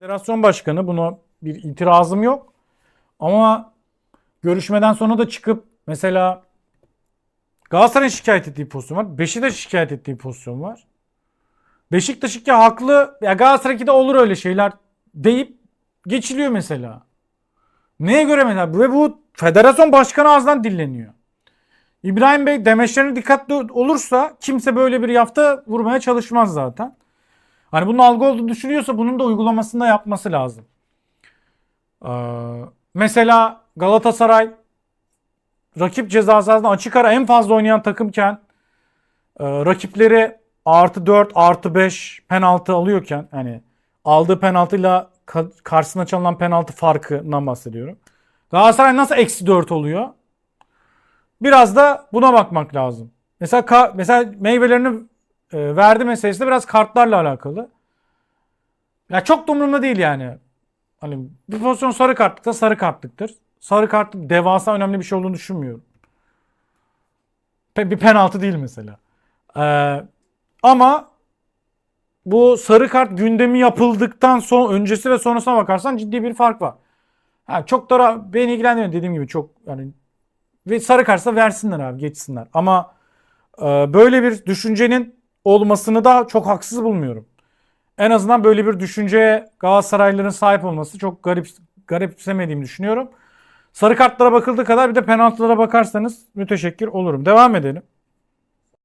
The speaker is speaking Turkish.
Federasyon başkanı buna bir itirazım yok. Ama görüşmeden sonra da çıkıp mesela Galatasaray'ın şikayet ettiği pozisyon var. Beşiktaş şikayet ettiği pozisyon var. Beşiktaş ki haklı. Ya Galatasaray'ki de olur öyle şeyler deyip geçiliyor mesela. Neye göre mesela? Ve bu federasyon başkanı ağzından dilleniyor. İbrahim Bey demeçlerine dikkatli olursa kimse böyle bir yafta vurmaya çalışmaz zaten. Hani bunun algı olduğunu düşünüyorsa bunun da uygulamasında yapması lazım. Ee, mesela Galatasaray rakip ceza sahasında açık ara en fazla oynayan takımken e, rakipleri artı 4 artı 5 penaltı alıyorken hani aldığı penaltıyla ka- karşısına çalınan penaltı farkından bahsediyorum. Galatasaray nasıl eksi 4 oluyor? Biraz da buna bakmak lazım. Mesela mesela meyvelerini e, verdi meselesi de biraz kartlarla alakalı. Ya çok da değil yani. Hani bir pozisyon sarı kartlıkta sarı kartlıktır. Sarı kart devasa önemli bir şey olduğunu düşünmüyorum. Pe- Bir penaltı değil mesela. Ee, ama bu sarı kart gündemi yapıldıktan son öncesi ve sonrasına bakarsan ciddi bir fark var. Ha, çok da beni ilgilendirmiyor dediğim gibi çok yani ve sarı kartsa versinler abi geçsinler. Ama e, böyle bir düşüncenin olmasını da çok haksız bulmuyorum. En azından böyle bir düşünceye Galatasaraylıların sahip olması çok garip garipsemediğimi düşünüyorum. Sarı kartlara bakıldığı kadar bir de penaltılara bakarsanız müteşekkir olurum. Devam edelim.